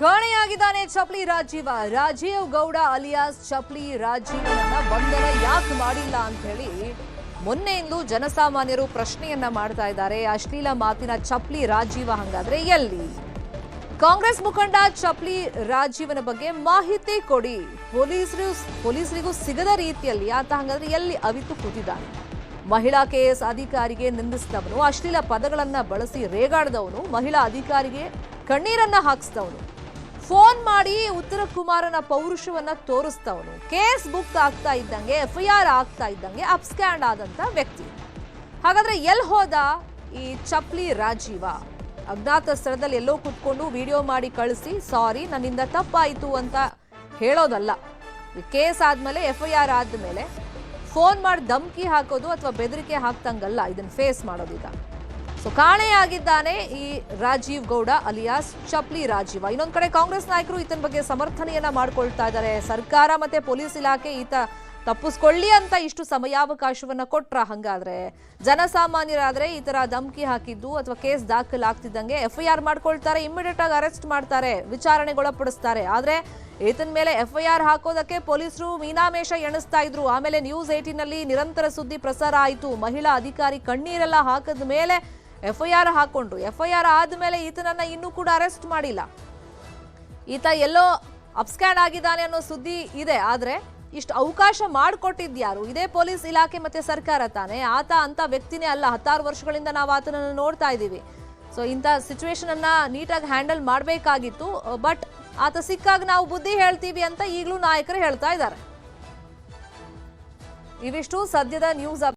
ಕಾಣೆಯಾಗಿದ್ದಾನೆ Chapli Rajiv. Rajeev Gowda alias Chapli ರಾಜೀವನನ್ನ ಬಂಧನ ಯಾಕೆ ಮಾಡಿಲ್ಲ ಅಂತ ಹೇಳಿ ಮೊನ್ನೆಯಿಂದ ಜನಸಾಮಾನ್ಯರು ಪ್ರಶ್ನೆಯನ್ನ ಮಾಡ್ತಾ ಇದ್ದಾರೆ. ಅಶ್ಲೀಲ ಮಾತಿನ ಚಪ್ಲಿ ರಾಜೀವ ಹಂಗಾದ್ರೆ ಎಲ್ಲಿ? ಕಾಂಗ್ರೆಸ್ ಮುಖಂಡ ಚಪ್ಲಿ ರಾಜೀವನ ಬಗ್ಗೆ ಮಾಹಿತಿ ಕೊಡಿ. ಪೊಲೀಸರು ಪೊಲೀಸರಿಗೂ ಸಿಗದ ರೀತಿಯಲ್ಲಿ ಆತ ಹಂಗಾದ್ರೆ ಎಲ್ಲಿ ಅವಿತು ಕೂತಿದ್ದಾನೆ? ಮಹಿಳಾ ಕೆಎಸ್ ಅಧಿಕಾರಿಗೆ ನಿಂದಿಸಿದವನು, ಅಶ್ಲೀಲ ಪದಗಳನ್ನ ಬಳಸಿ ರೇಗಾಡಿದವನು, ಮಹಿಳಾ ಅಧಿಕಾರಿಗೆ ಕಣ್ಣೀರನ್ನ ಹಾಕಿಸಿದವನು. ಫೋನ್ ಮಾಡಿ ಉತ್ತರ ಕುಮಾರನ ಪೌರುಷವನ್ನ ತೋರಿಸ್ತವನು. ಕೇಸ್ ಬುಕ್ ಆಗ್ತಾ ಇದ್ದಂಗೆ, ಎಫ್ಐಆರ್ ಆಗ್ತಾ ಇದ್ದಂಗೆ ಅಪ್ಸ್ಕ್ಯಾಂಡ್ ಆದಂತ ವ್ಯಕ್ತಿ. ಹಾಗಾದ್ರೆ ಎಲ್ಲಿ ಹೋದ ಈ ಚಪ್ಲಿ ರಾಜೀವ? ಅಜ್ಞಾತ ಸ್ಥಳದಲ್ಲಿ ಎಲ್ಲೋ ಕುತ್ಕೊಂಡು ವಿಡಿಯೋ ಮಾಡಿ ಕಳಿಸಿ, ಸಾರಿ, ನನ್ನಿಂದ ತಪ್ಪಾಯಿತು ಅಂತ ಹೇಳೋದಲ್ಲ. ಕೇಸ್ ಆದ್ಮೇಲೆ ಎಫ್ ಐ ಆರ್ ಆದ್ಮೇಲೆ ಫೋನ್ ಮಾಡಿ ಧಮ್ಕಿ ಹಾಕೋದು ಅಥವಾ ಬೆದರಿಕೆ ಹಾಕ್ತಂಗಲ್ಲ, ಇದನ್ನ ಫೇಸ್ ಮಾಡೋದೀಗ. ಸೊ ಕಾಣೆಯಾಗಿದ್ದಾನೆ ಈ ರಾಜೀವ್ ಗೌಡ ಅಲಿಯಾಸ್ ಚಪ್ಲಿ ರಾಜೀವ. ಇನ್ನೊಂದು ಕಡೆ ಕಾಂಗ್ರೆಸ್ ನಾಯಕರು ಈತನ ಬಗ್ಗೆ ಸಮರ್ಥನೆಯನ್ನ ಮಾಡ್ಕೊಳ್ತಾ ಇದ್ದಾರೆ. ಸರ್ಕಾರ ಮತ್ತೆ ಪೊಲೀಸ್ ಇಲಾಖೆ ಈತ ತಪ್ಪಿಸ್ಕೊಳ್ಳಿ ಅಂತ ಇಷ್ಟು ಸಮಯಾವಕಾಶವನ್ನ ಕೊಟ್ರ ಹಂಗಾದ್ರೆ? ಜನಸಾಮಾನ್ಯರಾದ್ರೆ ಈ ತರ ಧಮಕಿ ಹಾಕಿದ್ದು ಅಥವಾ ಕೇಸ್ ದಾಖಲಾಗ್ತಿದ್ದಂಗೆ ಎಫ್ಐಆರ್ ಮಾಡ್ಕೊಳ್ತಾರೆ ಇಮಿಡಿಯೇಟ್ ಆಗಿ ಅರೆಸ್ಟ್ ಮಾಡ್ತಾರೆ, ವಿಚಾರಣೆಗೊಳಪಡಿಸ್ತಾರೆ. ಆದ್ರೆ ಈತನ ಮೇಲೆ ಎಫ್ಐಆರ್ ಹಾಕೋದಕ್ಕೆ ಪೊಲೀಸರು ಮೀನಾಮೇಷ ಎಣಿಸ್ತಾ ಇದ್ರು. ಆಮೇಲೆ ನ್ಯೂಸ್ ಏಟೀನ್ನಲ್ಲಿ ನಿರಂತರ ಸುದ್ದಿ ಪ್ರಸಾರ ಆಯಿತು. ಮಹಿಳಾ ಅಧಿಕಾರಿ ಕಣ್ಣೀರೆಲ್ಲ ಹಾಕದ ಮೇಲೆ ಎಫ್ ಐ ಆರ್ ಹಾಕೊಂಡ್ರು ಎಫ್ ಐ ಆರ್ ಆದಮೇಲೆ ಈತನನ್ನ ಇನ್ನೂ ಕೂಡ ಅರೆಸ್ಟ್ ಮಾಡಿಲ್ಲ. ಈತ ಎಲ್ಲೋ ಅಪ್ಸ್ಕ್ಯಾಂಡ್ ಆಗಿದ್ದಾನೆ ಅನ್ನೋ ಸುದ್ದಿ ಇದೆ, ಆದ್ರೆ ಇಷ್ಟು ಅವಕಾಶ ಮಾಡಿಕೊಟ್ಟಿದ್ಯಾರು? ಇದೇ ಪೊಲೀಸ್ ಇಲಾಖೆ ಮತ್ತೆ ಸರ್ಕಾರ ತಾನೆ? ಆತ ಅಂತ ವ್ಯಕ್ತಿನೇ ಅಲ್ಲ, ಹತ್ತಾರು ವರ್ಷಗಳಿಂದ ನಾವು ಆತನನ್ನು ನೋಡ್ತಾ ಇದ್ದೀವಿ. ಸೊ ಇಂಥ ಸಿಚುವೇಶನ್ ಅನ್ನ ನೀಟಾಗಿ ಹ್ಯಾಂಡಲ್ ಮಾಡಬೇಕಾಗಿತ್ತು ಬಟ್ ಆತ ಸಿಕ್ಕಾಗ ನಾವು ಬುದ್ಧಿ ಹೇಳ್ತೀವಿ ಅಂತ ಈಗಲೂ ನಾಯಕರು ಹೇಳ್ತಾ ಇದ್ದಾರೆ. ಇವಿಷ್ಟು ಸದ್ಯದ ನ್ಯೂಸ್